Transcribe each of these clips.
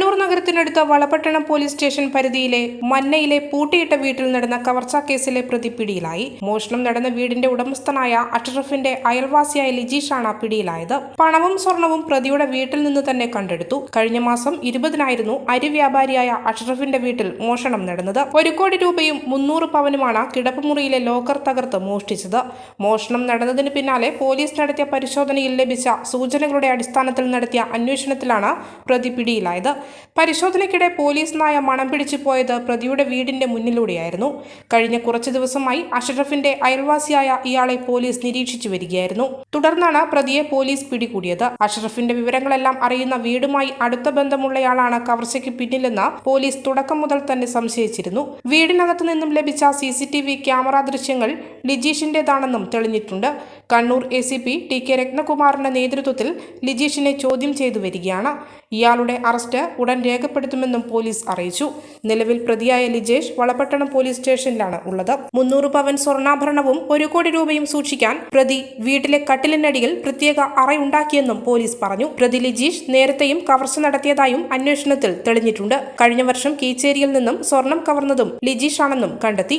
കണ്ണൂർ നഗരത്തിനടുത്ത Valapattanam police station പരിധിയിലെ മന്നയിലെ പൂട്ടിയിട്ട വീട്ടിൽ നടന്ന കവർച്ചാ കേസിലെ പ്രതി പിടിയിലായി. മോഷണം നടന്ന വീടിന്റെ ഉടമസ്ഥനായ അഷ്റഫിന്റെ അയൽവാസിയായ ലിജീഷാണ് പിടിയിലായത്. പണവും സ്വർണവും പ്രതിയുടെ വീട്ടിൽ നിന്ന് തന്നെ കണ്ടെടുത്തു. കഴിഞ്ഞ മാസം ഇരുപതിനായിരുന്നു അരി വ്യാപാരിയായ അഷ്റഫിന്റെ വീട്ടിൽ മോഷണം നടന്നത്. ഒരു കോടി രൂപയും മുന്നൂറ് പവനുമാണ് കിടപ്പുമുറിയിലെ ലോക്കർ തകർത്ത് മോഷ്ടിച്ചത്. മോഷണം നടന്നതിന് പിന്നാലെ പോലീസ് നടത്തിയ പരിശോധനയിൽ ലഭിച്ച സൂചനകളുടെ അടിസ്ഥാനത്തിൽ നടത്തിയ അന്വേഷണത്തിലാണ് പ്രതി പിടിയിലായത്. പരിശോധനയ്ക്കിടെ പോലീസ് നായ മണം പിടിച്ചു പോയത് പ്രതിയുടെ വീടിന്റെ മുന്നിലൂടെയായിരുന്നു. കഴിഞ്ഞ കുറച്ചു ദിവസമായി അഷറഫിന്റെ അയൽവാസിയായ ഇയാളെ പോലീസ് നിരീക്ഷിച്ചു വരികയായിരുന്നു. തുടർന്നാണ് പ്രതിയെ പോലീസ് പിടികൂടിയത്. അഷറഫിന്റെ വിവരങ്ങളെല്ലാം അറിയുന്ന വീടുമായി അടുത്ത ബന്ധമുള്ളയാളാണ് കവർച്ചയ്ക്ക് പിന്നിലെന്ന് പോലീസ് തുടക്കം മുതൽ തന്നെ സംശയിച്ചിരുന്നു. വീടിനകത്തു നിന്നും ലഭിച്ച C C T V camera ദൃശ്യങ്ങൾ ലിജീഷിന്റേതാണെന്നും തെളിഞ്ഞിട്ടുണ്ട്. Kannur A C P T K രത്നകുമാറിന്റെ നേതൃത്വത്തിൽ ലിജീഷിനെ ചോദ്യം ചെയ്തു വരികയാണ്. ഇയാളുടെ അറസ്റ്റ് ഉടൻ രേഖപ്പെടുത്തുമെന്നും പോലീസ് അറിയിച്ചു. നിലവിൽ പ്രതിയായ ലിജേഷ് വളപട്ടണം പോലീസ് സ്റ്റേഷനിലാണ് ഉള്ളത്. മുന്നൂറ് പവൻ സ്വർണാഭരണവും ഒരു കോടി രൂപയും സൂക്ഷിക്കാൻ പ്രതി വീട്ടിലെ കട്ടിലിനടിയിൽ പ്രത്യേക അറയുണ്ടാക്കിയെന്നും പോലീസ് പറഞ്ഞു. പ്രതി ലിജീഷ് നേരത്തെയും കവർച്ച നടത്തിയതായും അന്വേഷണത്തിൽ തെളിഞ്ഞിട്ടുണ്ട്. കഴിഞ്ഞ വർഷം കീച്ചേരിയിൽ നിന്നും സ്വർണം കവർന്നതും ലിജീഷാണെന്നും കണ്ടെത്തി.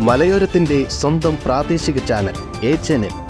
മലയോരത്തിന്റെ സ്വന്തം പ്രാദേശിക ചാനൽ ചാനൽ.